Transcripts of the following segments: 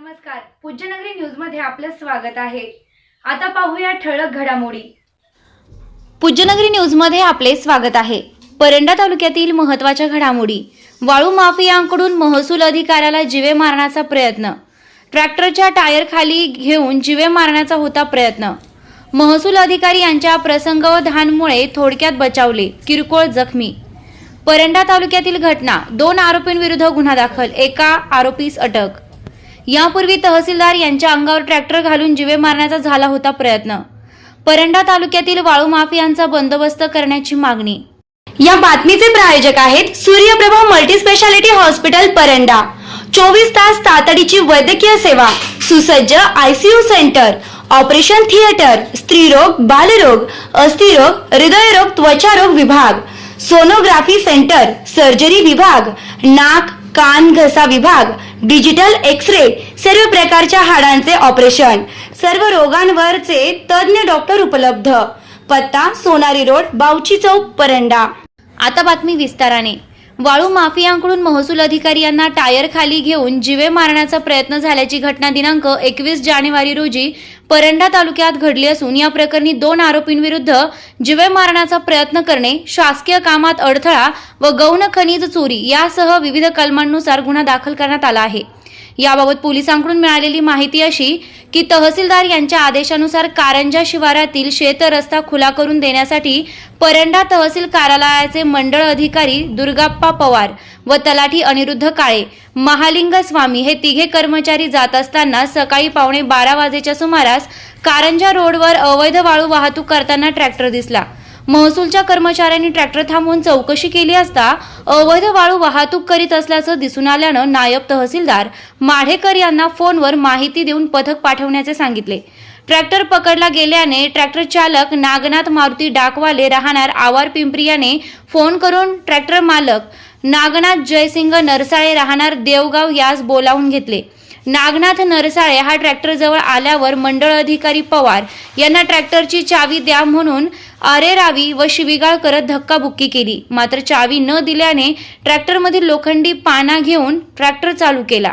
नमस्कार. पूज्यनगरी न्यूजमध्ये आपलं स्वागत आहे. आता पाहूया ठळक घडामोडी. पूज्यनगरी न्यूजमध्ये आपले स्वागत आहे. परंडा तालुक्यातील महत्त्वाच्या घडामोडी. वाळू माफियांकडून महसूल अधिकाऱ्याला जिवे मारण्याचा प्रयत्न. ट्रॅक्टरच्या टायर खाली घेऊन जिवे मारण्याचा होता प्रयत्न. महसूल अधिकारी यांच्या प्रसंगावधानमुळे थोडक्यात बचावले किरकोळ जखमी. परंडा तालुक्यातील घटना दोन आरोपींविरुद्ध गुन्हा दाखल एका आरोपीस अटक. यापूर्वी तहसीलदार यांच्या अंगावर ट्रॅक्टर घालून जिवे मारण्याचा झाला होता प्रयत्न. परंडा तालुक्यातील वाळू माफियांचा बंदोबस्त करण्याची मागणी. या बातमीचे प्रायोजक आहेत Suryaprabha multi speciality hospital Paranda. चोवीस तास तातडीची वैद्यकीय सेवा सुसज्ज आयसीयू सेंटर ऑपरेशन थिएटर स्त्रीरोग बालरोग अस्थिरोग हृदयरोग त्वचारोग विभाग सोनोग्राफी सेंटर सर्जरी विभाग नाक कान घसा विभाग डिजिटल एक्स रे सर्व प्रकारच्या हाडांचे ऑपरेशन. सर्व रोगांवरचे तज्ज्ञ डॉक्टर उपलब्ध. पत्ता सोनारी रोड बावची चौक परंडा. आता बातमी विस्ताराने. वाळू माफियांकडून महसूल अधिकारी यांना टायर खाली घेऊन जिवे मारण्याचा प्रयत्न झाल्याची घटना दिनांक एकवीस जानेवारी रोजी परंडा तालुक्यात घडली असून या प्रकरणी दोन आरोपींविरुद्ध जिवे मारण्याचा प्रयत्न करणे शासकीय कामात अडथळा व गौण खनिज चोरी यासह विविध कलमांनुसार गुन्हा दाखल करण्यात आला आहे. याबाबत पोलिसांकडून मिळालेली माहिती अशी की तहसीलदार यांच्या आदेशानुसार कारंजा शिवारातील शेत रस्ता खुला करून देण्यासाठी परंडा तहसील कार्यालयाचे मंडळ अधिकारी दुर्गाप्पा पवार व तलाठी अनिरुद्ध काळे महालिंग स्वामी हे तिघे कर्मचारी जात असताना सकाळी पावणे बारा वाजेच्या सुमारास कारंजा रोडवर अवैध वाळू वाहतूक करताना ट्रॅक्टर दिसला. महसूलच्या कर्मचाऱ्यांनी ट्रॅक्टर थांबवून चौकशी केली असता अवैध वाळू वाहतूक करीत असल्याचं दिसून आल्यानं नायब तहसीलदार माढेकर यांना फोनवर माहिती देऊन पथक पाठवण्याचे सांगितले. ट्रॅक्टर पकडला गेल्याने ट्रॅक्टर चालक नागनाथ मारुती डाकवाले राहणार आवार पिंपरी याने फोन करून ट्रॅक्टर मालक नागनाथ जयसिंग नरसाळे राहणार देवगाव यास बोलावून घेतले. नागनाथ नरसाळे हा ट्रॅक्टर जवळ आल्यावर मंडळ अधिकारी पवार यांना ट्रॅक्टरची चावी द्या म्हणून अरेरावी व शिवीगाळ करत धक्काबुक्की केली. मात्र चावी न दिल्याने ट्रॅक्टरमधील लोखंडी पाना घेऊन ट्रॅक्टर चालू केला.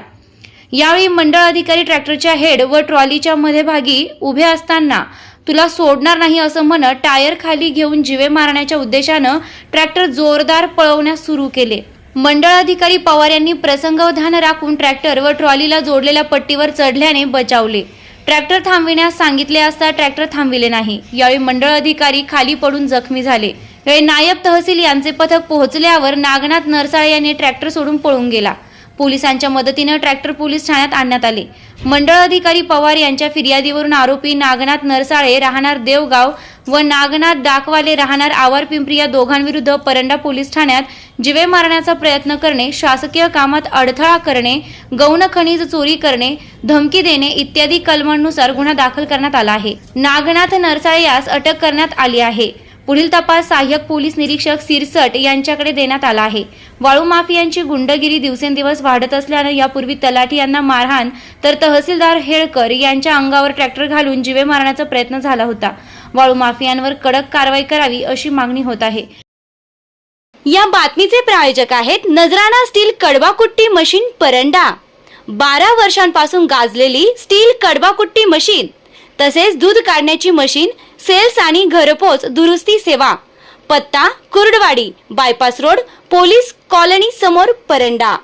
यावेळी मंडळ अधिकारी ट्रॅक्टरच्या हेड व ट्रॉलीच्या मध्यभागी उभे असताना तुला सोडणार नाही असं म्हणत टायर खाली घेऊन जिवे मारण्याच्या उद्देशानं ट्रॅक्टर जोरदार पळवण्यास सुरू केले. मंडळ अधिकारी पवार यांनी प्रसंगावधान राखून ट्रॅक्टर व ट्रॉलीला जोडलेल्या पट्टीवर चढल्याने बचावले. ट्रॅक्टर थांबविण्यास सांगितले असता ट्रॅक्टर थांबविले नाही. यावेळी मंडळ अधिकारी खाली पडून जखमी झाले. यावेळी नायब तहसील यांचे पथक पोहोचल्यावर नागनाथ नरसाळे यांनी ट्रॅक्टर सोडून पळून गेला. पोलिसांच्या मदतीनं ट्रॅक्टर पोलीस ठाण्यात आणण्यात आले. मंडळ अधिकारी पवार यांच्या फिर्यादीवरून आरोपी नागनाथ नरसाळे राहणार देवगाव व नागनाथ डाकवाले राहणार आवार पिंपरी या दोघांविरुद्ध परंडा पोलीस ठाण्यात जिवे मारण्याचा प्रयत्न करणे शासकीय कामात अडथळा करणे गौण खनिज चोरी करणे धमकी देणे इत्यादी कलमांनुसार गुन्हा दाखल करण्यात आला आहे. नागनाथ नरसाळे यास अटक करण्यात आली आहे. पुढील तपास सहाय्यक पोलीस निरीक्षक सिरसट यांच्याकडे देण्यात आला आहे. वाळू माफियांची गुंडगिरी दिवसेंदिवस वाढत असल्यानं यापूर्वी तलाठी यांना मारहाण तर तहसीलदार हेळकर यांच्या अंगावर ट्रॅक्टर घालून जिवे मारण्याचा प्रयत्न झाला होता. वाळू माफियांवर कडक कारवाई करावी अशी मागणी होत आहे. या बातमीचे प्रायोजक आहेत नजराना स्टील कडवाकुट्टी मशीन परंडा. बारा वर्षांपासून गाजलेली स्टील कडवाकुट्टी मशीन तसेच दूध काढण्याची मशीन सेल्स आणि घरपोच दुरुस्ती सेवा. पत्ता Kurduwadi bypass road police colony समोर परंडा.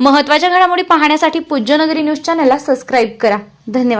महत्त्वाच्या घडामोडी पाहण्यासाठी पूज्यनगरी न्यूज चॅनलला सबस्क्राईब करा. धन्यवाद.